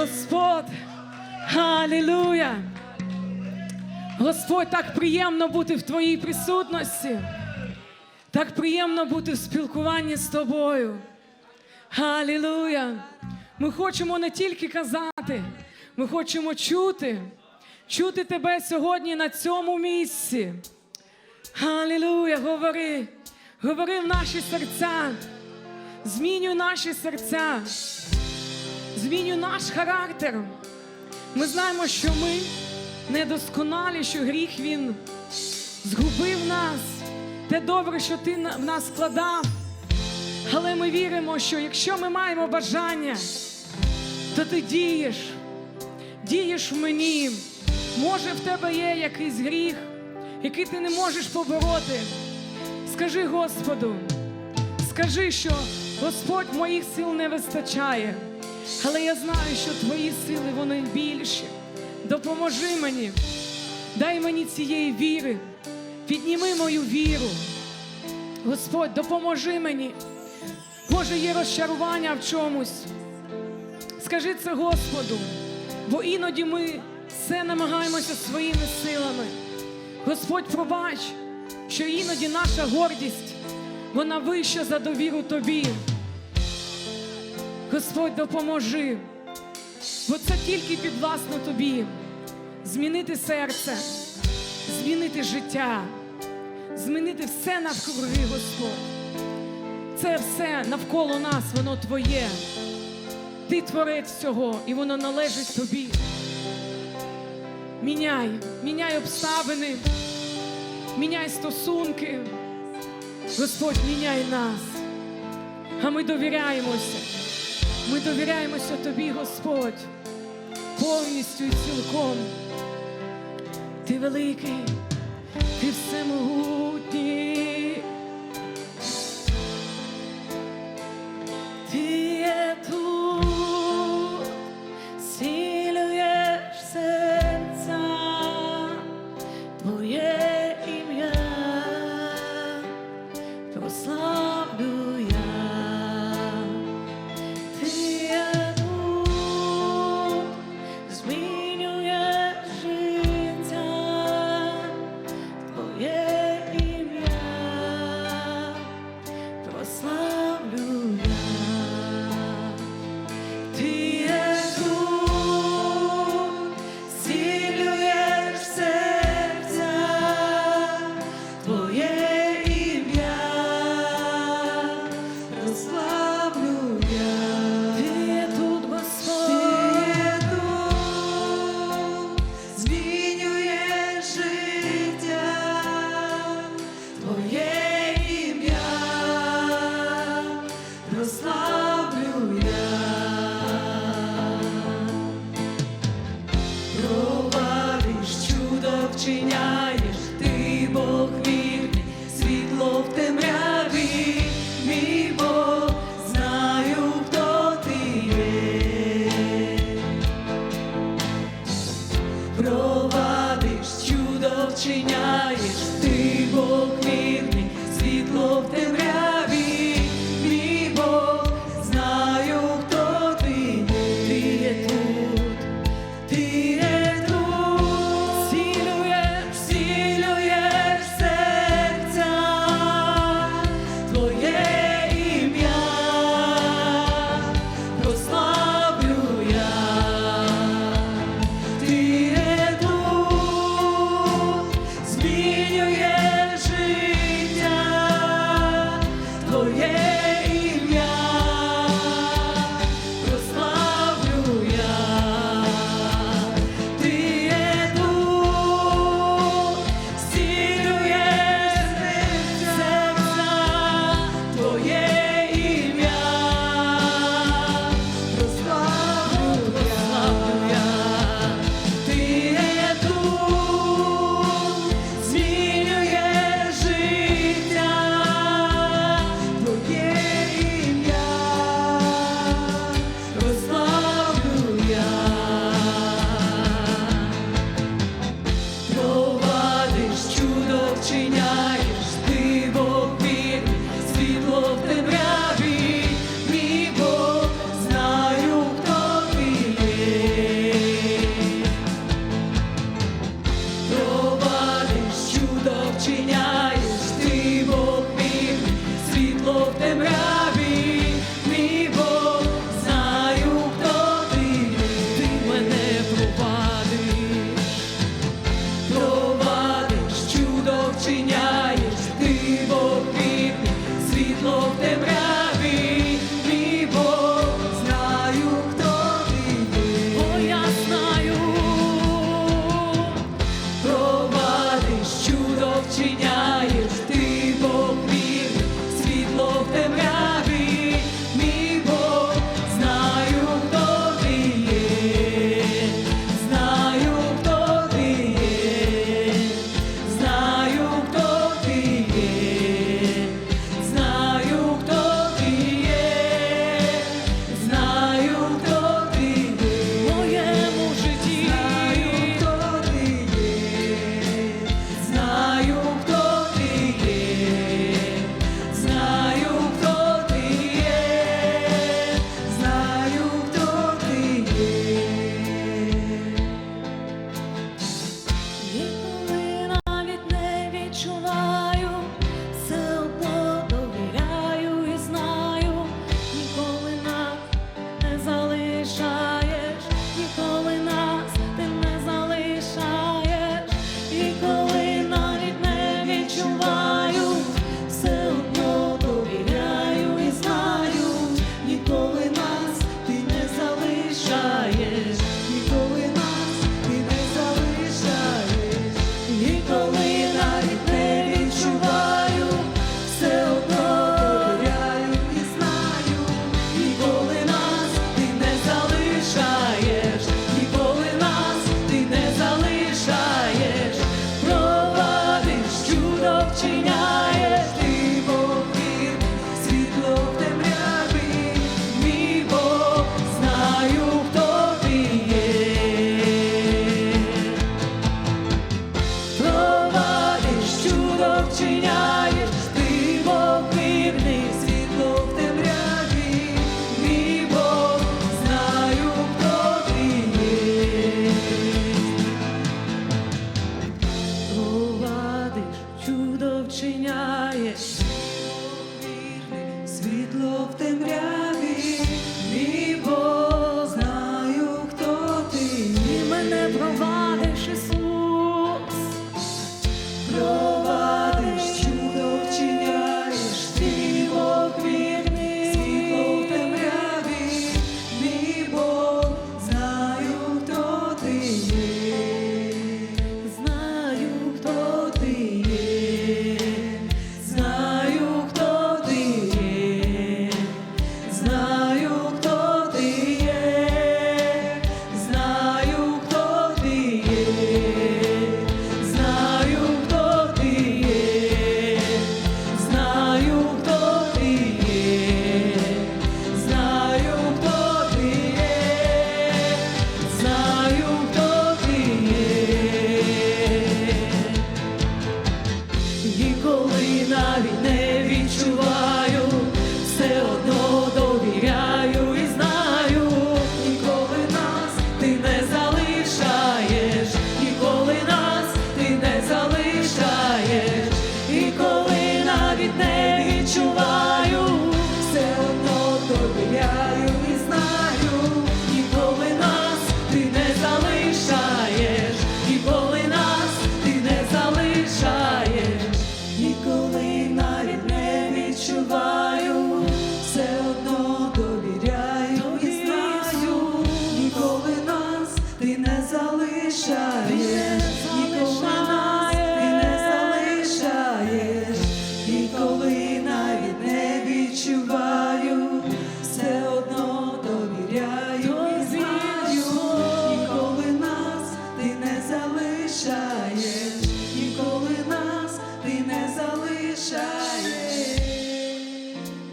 Господь, Алілуя! Господь, так приємно бути в Твоїй присутності. Так приємно бути в спілкуванні з тобою. Алілуя! Ми хочемо не тільки казати, ми хочемо чути, чути тебе сьогодні на цьому місці. Алілуя! Говори, говори в наші серця, змінюй наші серця, змінюй наш характер. Ми знаємо, що ми недосконалі, що гріх він згубив нас. Те добре, що ти в нас складав. Але ми віримо, що якщо ми маємо бажання, то ти дієш, дієш в мені. Може, в тебе є якийсь гріх, який ти не можеш побороти. Скажи Господу, скажи, що Господь моїх сил не вистачає, але я знаю, що твої сили вони більші. Допоможи мені, дай мені цієї віри, підніми мою віру. Господь, допоможи мені. Може, є розчарування в чомусь. Скажи це Господу, бо іноді ми все намагаємося своїми силами. Господь, пробач, що іноді наша гордість, вона вища за довіру Тобі. Господь, допоможи, бо це тільки підвласно Тобі. Змінити серце, змінити життя, змінити все навкруги, Господь. Це все навколо нас, воно Твоє. Ти творець цього, і воно належить тобі. Міняй, міняй обставини, міняй стосунки. Господь, міняй нас. А ми довіряємося. Ми довіряємося тобі, Господь, повністю і цілком. Ти великий, ти всемогутній. Ти є тут, зцілюєш серця, Твоє ім'я прославлю Кишиня.